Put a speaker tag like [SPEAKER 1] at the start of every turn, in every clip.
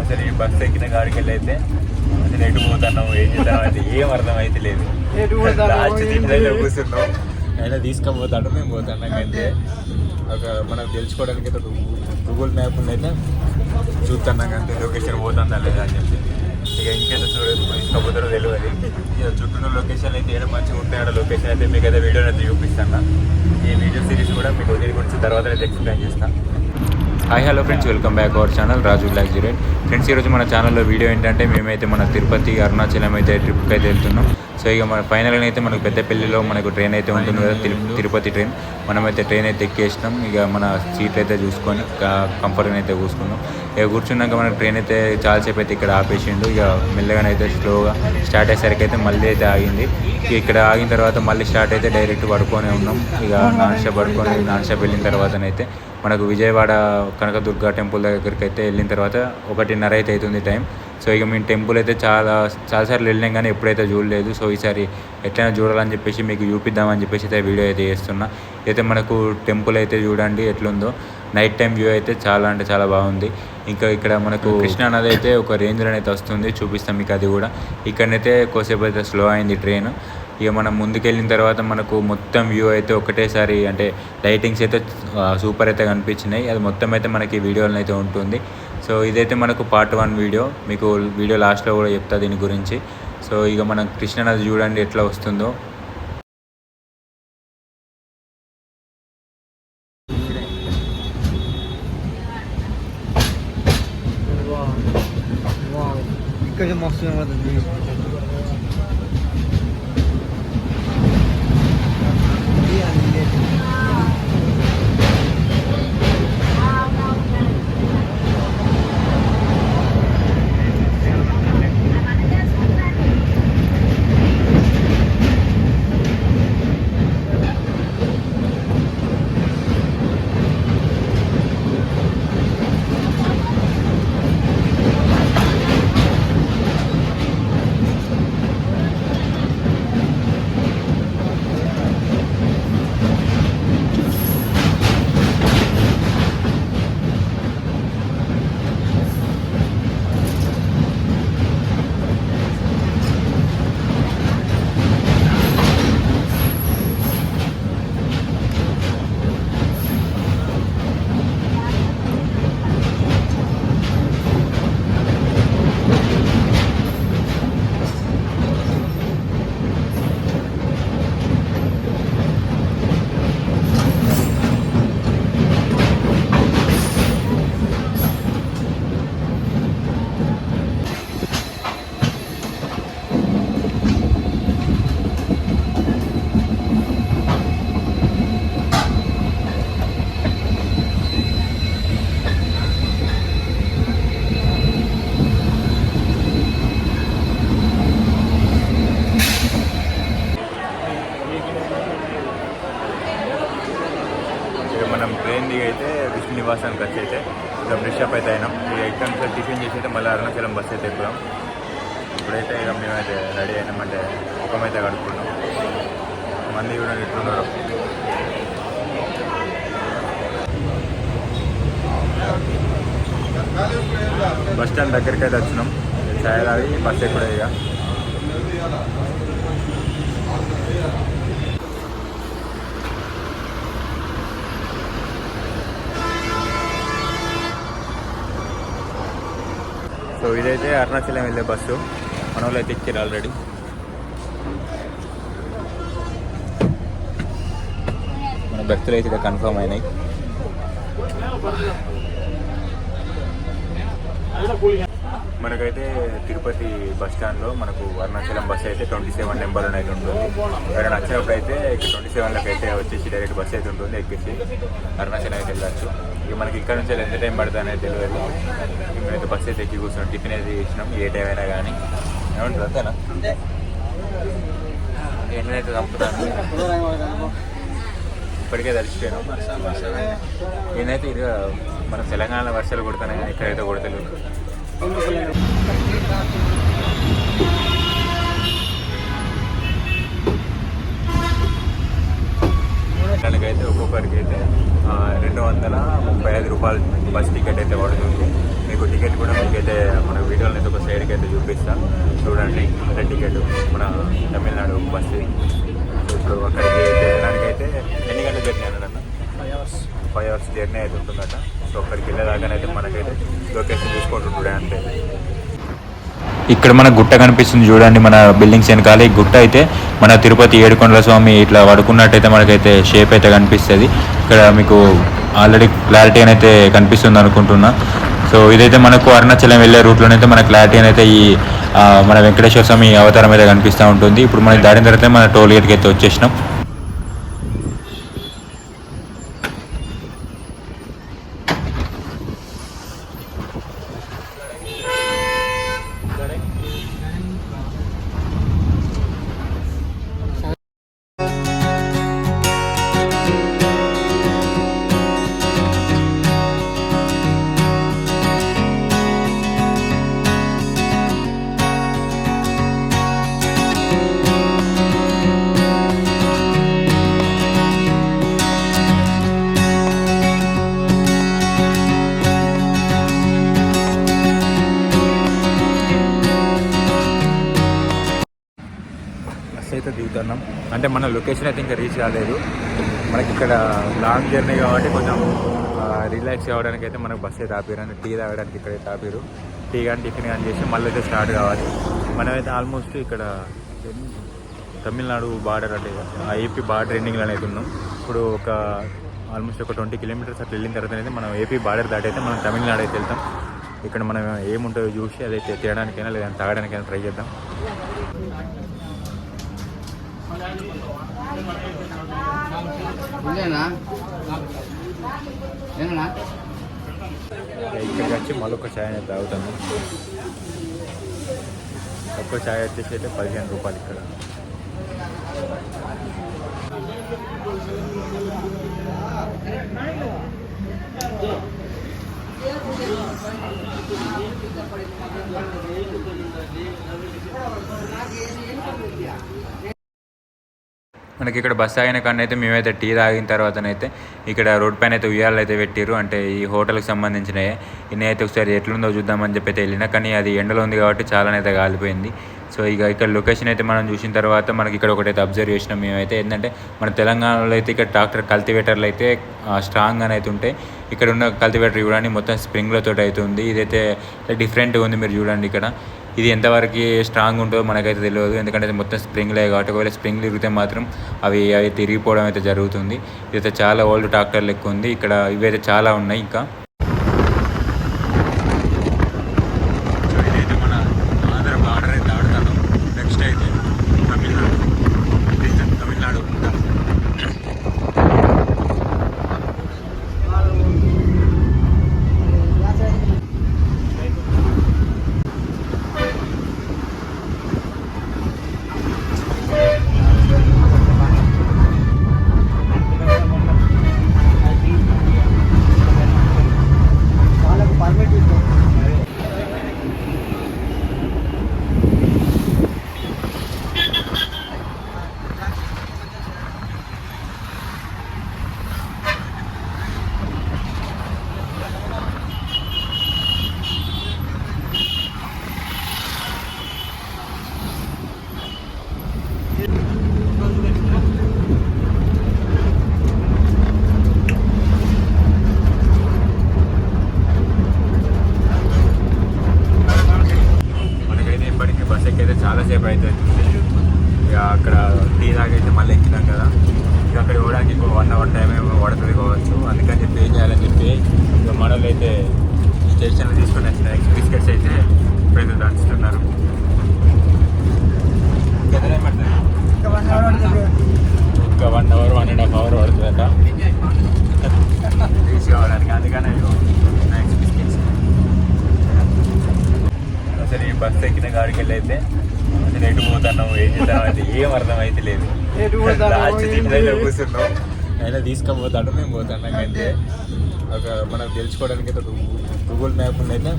[SPEAKER 1] అసలు ఈ బస్సు ఎక్కిన కాడికి వెళ్ళి అయితే అసలు ఎటు పోతున్నావు ఏం చేద్దాం అయితే ఏం అర్థం అయితే లాస్ట్
[SPEAKER 2] లేదు.
[SPEAKER 1] కూర్చున్నాం. అయినా తీసుకపోతాడు మేము పోతాం నాకైతే ఒక మనం తెలుసుకోవడానికి అయితే గూగుల్ మ్యాప్ అయితే చూస్తున్నాం అంటే లొకేషన్ పోతుందా లేదా అని చెప్పి. ఇక ఇంకైతే చూడదు తీసుకపోతారో తెలియదు ఇక చుట్టూ లొకేషన్ అయితే ఏదో మంచిగా ఉంటాయి ఆడ లొకేషన్ అయితే మీకు అయితే వీడియో అయితే చూపిస్తాను. ఈ వీడియో సిరీస్ కూడా మీకు దీని గురించి తర్వాత అయితే ఎక్స్ప్లెయిన్ చేస్తాను hi hello friends welcome back our channel Raju black zero friends ఈరోజు మన ఛానల్లో వీడియో ఏంటంటే మేమైతే మన తిరుపతి అరుణాచలం అయితే ట్రిప్కి అయితే వెళ్తున్నాం. సో ఇక మన ఫైనల్గా అయితే మనకు పెద్దపల్లిలో మనకు ట్రైన్ అయితే ఉంటుంది కదా తిరుపతి ట్రైన్ మనమైతే ట్రైన్ అయితే ఎక్కేసినాం. ఇక మన సీట్ అయితే చూసుకొని కంఫర్ట్గా అయితే కూసుకున్నాం ఇక కూర్చున్నాక మనకు ట్రైన్ అయితే చాలాసేపు అయితే ఇక్కడ ఆపేసిండు. ఇక మెల్లగానైతే స్లోగా స్టార్ట్ అయ్యేసరికి అయితే మళ్ళీ అయితే ఆగింది. ఇక ఇక్కడ ఆగిన తర్వాత మళ్ళీ స్టార్ట్ అయితే డైరెక్ట్ పడుకొని ఉన్నాం. ఇక నాన్ స్టాప్ పడుకొని నాన్ స్టాప్ వెళ్ళిన తర్వాతనైతే మనకు విజయవాడ కనకదుర్గ టెంపుల్ దగ్గరికి అయితే వెళ్ళిన తర్వాత ఒకటిన్నర అయితే అవుతుంది టైం. సో ఇక మేము టెంపుల్ అయితే చాలా చాలాసార్లు వెళ్ళినాం కానీ ఎప్పుడైతే చూడలేదు. సో ఈసారి ఎట్లయినా చూడాలని చెప్పేసి మీకు చూపిద్దామని చెప్పేసి అయితే వీడియో అయితే చేస్తున్నా. అయితే మనకు టెంపుల్ అయితే చూడండి ఎట్లుందో. నైట్ టైం వ్యూ అయితే చాలా అంటే చాలా బాగుంది. ఇంకా ఇక్కడ మనకు కృష్ణా నది అయితే ఒక రేంజ్లో అయితే వస్తుంది. చూపిస్తాం మీకు అది కూడా. ఇక్కడనైతే కోసేపు అయితే స్లో అయింది ట్రైన్. ఇక మనం ముందుకెళ్ళిన తర్వాత మనకు మొత్తం వ్యూ అయితే ఒకటేసారి అంటే లైటింగ్స్ అయితే సూపర్ అయితే కనిపించినాయి. అది మొత్తం అయితే మనకి వీడియోలో అయితే ఉంటుంది. సో ఇదైతే మనకు పార్ట్ వన్ వీడియో. మీకు వీడియో లాస్ట్లో కూడా చెప్తా దీని గురించి. సో ఇక మనం కృష్ణానది చూడండి ఎట్లా వస్తుందో. విష్ణు వచ్చి అయితే ఇక ఫ్రెష్ అప్ అయితే అయినాం. ఇక ఇక్కడ టిఫిన్ చేసి అయితే మళ్ళీ అరుణాచలం బస్ అయితే ఎక్కుదాం. ఇప్పుడైతే ఇక మేమైతే రెడీ అయినామంటే ముఖమైతే కడుక్కున్నాం. మంది కూడా ఇట్లున్నారు బస్ స్టాండ్ దగ్గరికి అయితే వచ్చినాం. ఛాయ్ తాగి బస్ ఎక్కువ ఇక. సో ఇదైతే అరుణాచలం వెళ్ళే బస్సు. మన వాళ్ళు అయితే ఎక్కారు ఆల్రెడీ మన భక్తులు అయితే ఇక్కడ కన్ఫర్మ్ అయినాయి. మనకైతే తిరుపతి బస్ స్టాండ్లో మనకు అరుణాచలం బస్ అయితే ట్వంటీ సెవెన్ నెంబర్ అయితే ఉంటుంది. ఎవరైనా నచ్చినప్పుడు అయితే ట్వంటీ సెవెన్లోకి అయితే వచ్చేసి డైరెక్ట్ బస్ అయితే ఉంటుంది ఎక్కేసి అరుణాచలం అయితే వెళ్ళచ్చు. ఇక మనకి ఇక్కడ నుంచి ఎంత టైం పడుతుంది అనేది తెలియదు. మేమైతే బస్ అయితే ఎక్కి కూర్చున్నాం టిఫిన్ అయితే చేసినాం ఏ టైం అయినా కానీ. ఏమంటారు అంతేనా? ఎన్నైతే చంపుతాను ఇప్పటికే తడిచిపోయినాం. నేనైతే ఇది మన తెలంగాణ వర్షాలు కొడుతున్నాయి కానీ ఇక్కడైతే కొడతలేవు అయితే ఒక్కొక్కరికి అయితే రెండు వందల ముప్పై ఐదు రూపాయలు బస్ టికెట్ అయితే పడుతుంది మీకు టికెట్ కూడా మీకైతే మన వీడియోలో అయితే ఒక సైడ్కి అయితే చూపిస్తాను చూడండి అదే టికెట్ మన తమిళనాడు బస్ ఇప్పుడు అక్కడికి వెళ్ళడానికి అయితే ఎన్ని గంటల జర్నీ అన్న five hours. Five hours journey అయితే ఉంటుందట. సో అక్కడికి వెళ్ళేదాకానైతే మనకైతే లొకేషన్ చూసుకుంటుండే అంతే. ఇక్కడ మన గుట్ట కనిపిస్తుంది చూడండి మన బిల్డింగ్స్ వెనకాల ఈ గుట్ట అయితే. మన తిరుపతి ఏడుకొండల స్వామి ఇట్లా పడుకున్నట్టయితే మనకైతే షేప్ అయితే కనిపిస్తుంది. ఇక్కడ మీకు ఆల్రెడీ క్లారిటీ అయితే కనిపిస్తుంది అనుకుంటున్నా. సో ఇదైతే మనకు అరుణాచలం వెళ్ళే రూట్లోనైతే మన క్లారిటీ అయితే ఈ మన వెంకటేశ్వర స్వామి అవతారం అయితే కనిపిస్తూ ఉంటుంది. ఇప్పుడు మనకి దాటిన తర్వాత మన టోల్ గేట్కి అయితే వచ్చేసినాం. లొకేషన్ అయితే ఇంకా రీచ్ కాలేదు. మనకి ఇక్కడ లాంగ్ జర్నీ కాబట్టి కొంచెం రిలాక్స్ అవ్వడానికి అయితే మనకు బస్ అయితే ఆపారు టీ తాగడానికి ఇక్కడ అయితే ఆపారు టీ కానీ టిఫిన్ కానీ చేసి మళ్ళీ అయితే స్టార్ట్ కావాలి. మనమైతే ఆల్మోస్ట్ ఇక్కడ తమిళనాడు బార్డర్ అంటే ఆ ఏపీ బార్డర్ ఎండింగ్లో అనేది ఉన్నాం. ఇప్పుడు ఒక ఆల్మోస్ట్ ఒక ట్వంటీ కిలోమీటర్స్ అట్లా వెళ్ళిన తర్వాత అయితే మనం ఏపీ బార్డర్ దాటి అయితే మనం తమిళనాడు అయితే వెళ్తాం. ఇక్కడ మనం ఏముంటుందో చూసి అదైతే తినడానికైనా లేదా తాగడానికైనా ట్రై చేద్దాం. ఇక్కడికి వచ్చి మళ్ళీ ఒక ఛాయ్ అనేది తాగుతాను. ఒక్క ఛాయ్ వచ్చేసి అయితే పదిహేను రూపాయలు ఇక్కడ. మనకి ఇక్కడ బస్ ఆగిన కానీ అయితే మేమైతే టీ తాగిన తర్వాతనైతే ఇక్కడ రోడ్ పైన అయితే ఉయ్యాలు అయితే పెట్టిర్రు. అంటే ఈ హోటల్కి సంబంధించినవి ఇన్ని అయితే ఒకసారి ఎట్లుందో చూద్దామని చెప్పి అయితే వెళ్ళినా కానీ అది ఎండలో ఉంది కాబట్టి చాలానైతే కాలిపోయింది సో ఇక ఇక్కడ లొకేషన్ అయితే మనం చూసిన తర్వాత మనకి ఇక్కడ ఒకటైతే అబ్జర్వ్ చేసినాం మేమైతే. ఏంటంటే మన తెలంగాణలో అయితే ఇక్కడ ట్రాక్టర్ కల్టివేటర్లు అయితే స్ట్రాంగ్ అని అయితే ఉంటాయి ఇక్కడ ఉన్న కల్టివేటర్ చూడండి మొత్తం స్ప్రింగ్లతో అయితే ఉంది. ఇదైతే డిఫరెంట్గా ఉంది మీరు చూడండి ఇక్కడ. ఇది ఎంతవరకు స్ట్రాంగ్ ఉంటుందో మనకైతే తెలియదు. ఎందుకంటే మొత్తం స్ప్రింగ్లే కాబట్టి ఒకవేళ స్ప్రింగ్లు తిరిగితే మాత్రం అవి అవి తిరిగిపోవడం అయితే జరుగుతుంది. ఇదైతే చాలా ఓల్డ్ ట్రాక్టర్ లెక్క ఉంది. ఇక్కడ ఇవైతే చాలా ఉన్నాయి ఇంకా ఇదైతే మన ఆంధ్ర బార్డర్ అయితే ఆడుతాను నెక్స్ట్ అయితే తమిళనాడు తమిళనాడు
[SPEAKER 2] వాళ్ళకు పర్మిట్ ఇస్తాం
[SPEAKER 1] మనకైతే ఇప్పటికీ బస్ ఎక్కైతే చాలాసేపు అవుతుంది ఇక అక్కడ టీ తాగైతే మళ్ళీ ఎక్కినాం కదా. ఇక అక్కడ పోవడానికి ఇంకో వన్ అవర్ టైం ఏమో పడుతుంది కావచ్చు. అందుకని చెప్పి ఏం చేయాలని చెప్పి ఇక మనోళ్ళు అయితే స్టేషన్లో తీసుకొని వచ్చిన ఎక్స్ బిస్కెట్స్ అయితే ఇప్పుడైతే దంచుతున్నారు ఇంకా one hour one and half hour పడుతుందట reach కావడానికి. అందుకనే స్నాక్స్ బిస్కెట్స్ అసలు ఈ బస్ ఎక్కిన కాడికి వెళ్ళి అయితే అసలు ఎటు పోతున్నావు ఏం చేద్దాం ఏం అర్థం అయితే లేదు లాస్ట్. కూర్చున్నాం. ఆయన తీసుకపోతాడు మేము పోతాం నాకైతే. ఒక మనం తెలుసుకోవడానికి అయితే గూగుల్ మ్యాప్ అయితే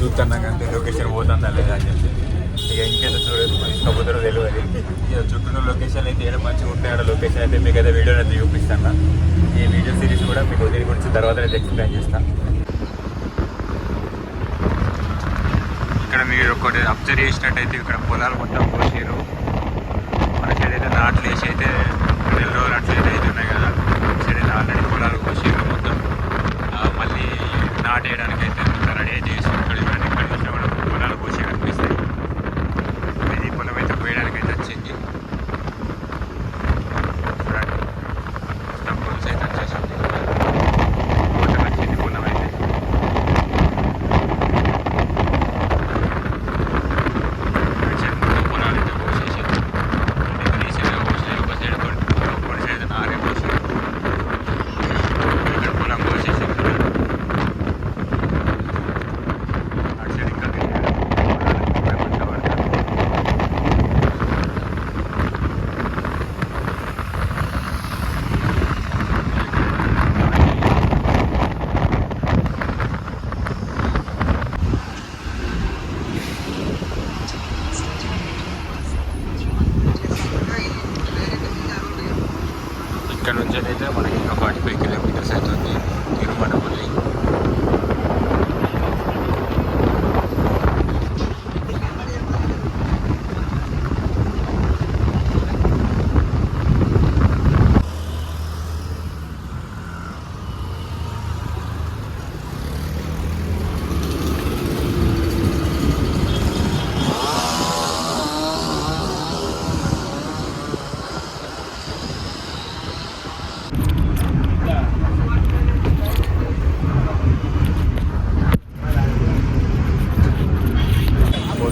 [SPEAKER 1] చూస్తున్నాం అంతే లొకేషన్ పోతుందా లేదా అని చెప్పి. ఇక ఇంకైతే చూడదు తీసుకపోతారో తెలియదు. ఇక చుట్టూ లొకేషన్ అయితే ఏడ మంచిగా ఉంటాయి ఆడ లొకేషన్ అయితే మీకు అయితే వీడియో అయితే చూపిస్తాను. ఈ వీడియో సిరీస్ కూడా మీకు దీని గురించి తర్వాత అయితే ఎక్స్ప్లెయిన్ చేస్తాను ఇక్కడ మీరు ఒకటి అబ్జర్వ్ చేసినట్టయితే ఇక్కడ పొలాలు మొత్తం పోసారు మన సైడ్ అయితే నాట్లు వేసి అయితే నెల రోజులు అట్లయితే అయితే ఉన్నాయి కదా. సైడ్ అయితే ఆల్రెడీ పొలాలు కోసారు మొత్తం. ఆ, మళ్ళీ నాటేయడానికి అయితే రెడీ అయితే చేసి ఇక్కడ చూడండి ఇక్కడ చూసినా కూడా పొలాలు పోసి కనిపిస్తాయి ఇది పొలం అయితే పోయడానికి అయితే వచ్చింది చూడండి మొత్తం పొలం అయితే వచ్చేసింది మొత్తం వచ్చింది పొలం అయితే సైడ్ మొత్తం పొలాలు అయితే పోసేసారు ఈ సైడ్ పోసేసారు ఒక సైడ్ కొన్ని ఒక సైడ్ నారే పోసారు ఇక్కడ పొలం పోసేసారు అటు సైడ్ ఇంకా తెలియదు పొలాలు ఇంకా పడతారు ఇక్కడ నుంచి అయితే మనకి ఇంకా ఫార్టీ ఫైవ్ కిలోమీటర్స్ అవుతుంది తిరుమలపల్లి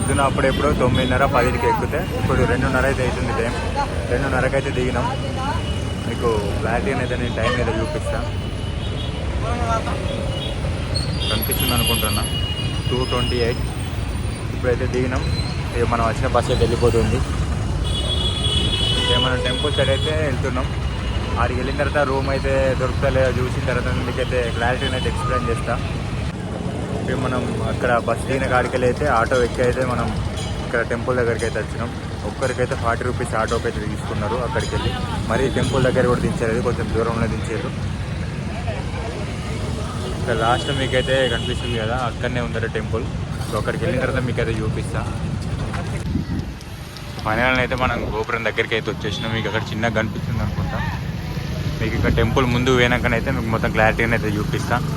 [SPEAKER 1] పొద్దున అప్పుడెప్పుడు తొమ్మిదిన్నర పదికి ఎక్కితే ఇప్పుడు రెండున్నర అయితే అవుతుంది టైం. రెండున్నరకి అయితే దిగినాం. మీకు క్లారిటీ అయితే నేను టైం అయితే చూపిస్తా. కనిపిస్తుంది అనుకుంటున్నా. Two twenty eight. ఇప్పుడైతే దిగినాం. ఇక మనం వచ్చిన బస్ అయితే వెళ్ళిపోతుంది. మనం టెంపుల్ సైడ్ అయితే వెళ్తున్నాం. ఆడికి వెళ్ళిన తర్వాత రూమ్ అయితే దొరుకుతలేదో చూసిన తర్వాత మీకైతే క్లారిటీని అయితే ఎక్స్ప్లెయిన్ చేస్తా. చెప్పి మనం అక్కడ బస్ దిగిన కాడికి అయితే ఆటో ఎక్కి అయితే మనం ఇక్కడ టెంపుల్ దగ్గరికి అయితే వచ్చినాం. ఒక్కరికైతే ఫార్టీ రూపీస్ ఆటోకి అయితే తీసుకున్నారు అక్కడికి వెళ్ళి మరి టెంపుల్ దగ్గర కూడా దించలేదు కొంచెం దూరంలో దించారు. ఇక్కడ లాస్ట్ మీకైతే కనిపిస్తుంది కదా అక్కడనే ఉందట టెంపుల్. సో అక్కడికి వెళ్ళిన తర్వాత మీకైతే చూపిస్తా. ఫైనల్ అయితే మనం గోపురం దగ్గరికి అయితే వచ్చేసినాం. మీకు అక్కడ చిన్నగా కనిపిస్తుంది అనుకుంటా. మీకు ఇక్కడ టెంపుల్ ముందు పోయినాకనైతే మీకు మొత్తం క్లారిటీగా అయితే చూపిస్తాను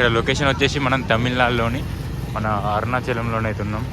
[SPEAKER 1] ఇక్కడ లొకేషన్ వచ్చేసి మనం తమిళనాడులోని మన అరుణాచలంలోనే అయితే ఉన్నాం.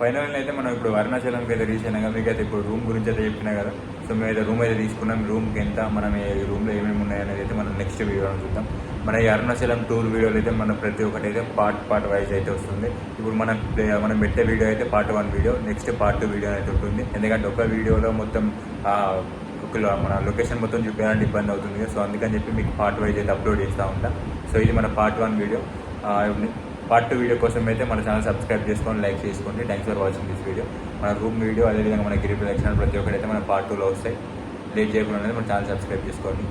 [SPEAKER 1] ఫైనల్ అయితే మనం ఇప్పుడు అరుణాచలంకి అయితే రీచ్ అయినా కదా మీకు అయితే ఇప్పుడు రూమ్ గురించి అయితే చెప్పినా కదా. సో మేము అయితే రూమ్ అయితే తీసుకున్నాం. రూమ్కి ఎంత మనం రూమ్లో ఏమేమి ఉన్నాయనేది అయితే మనం నెక్స్ట్ వీడియోలో చూద్దాం. మన ఈ అరుణాచలం టూర్ వీడియోలు అయితే మన ప్రతి ఒక్కటి అయితే పార్ట్ పార్ట్ వైజ్ అయితే వస్తుంది. ఇప్పుడు మనం మనం పెట్టే వీడియో అయితే part one video next part two video అయితే ఉంటుంది. ఎందుకంటే ఒక వీడియోలో మొత్తం మన లొకేషన్ మొత్తం చూపించాలంటే ఇబ్బంది అవుతుంది సో అందుకని చెప్పి మీకు పార్ట్ వైజ్ అయితే అప్లోడ్ చేస్తూ ఉంటా. సో ఇది మన part one video part two video కోసం అయితే మన ఛానల్ సబ్స్క్రైబ్ చేసుకొని లైక్ చేసుకోండి. Thanks for watching this video మన రూమ్ వీడియో అదేవిధంగా మన గిరి ప్రదక్షిణ ప్రతి ఒక్కరైతే మన పార్ట్ టూలో వస్తాయి. లేట్ చేయకుండా మన ఛానల్ సబ్స్క్రైబ్ చేసుకోండి.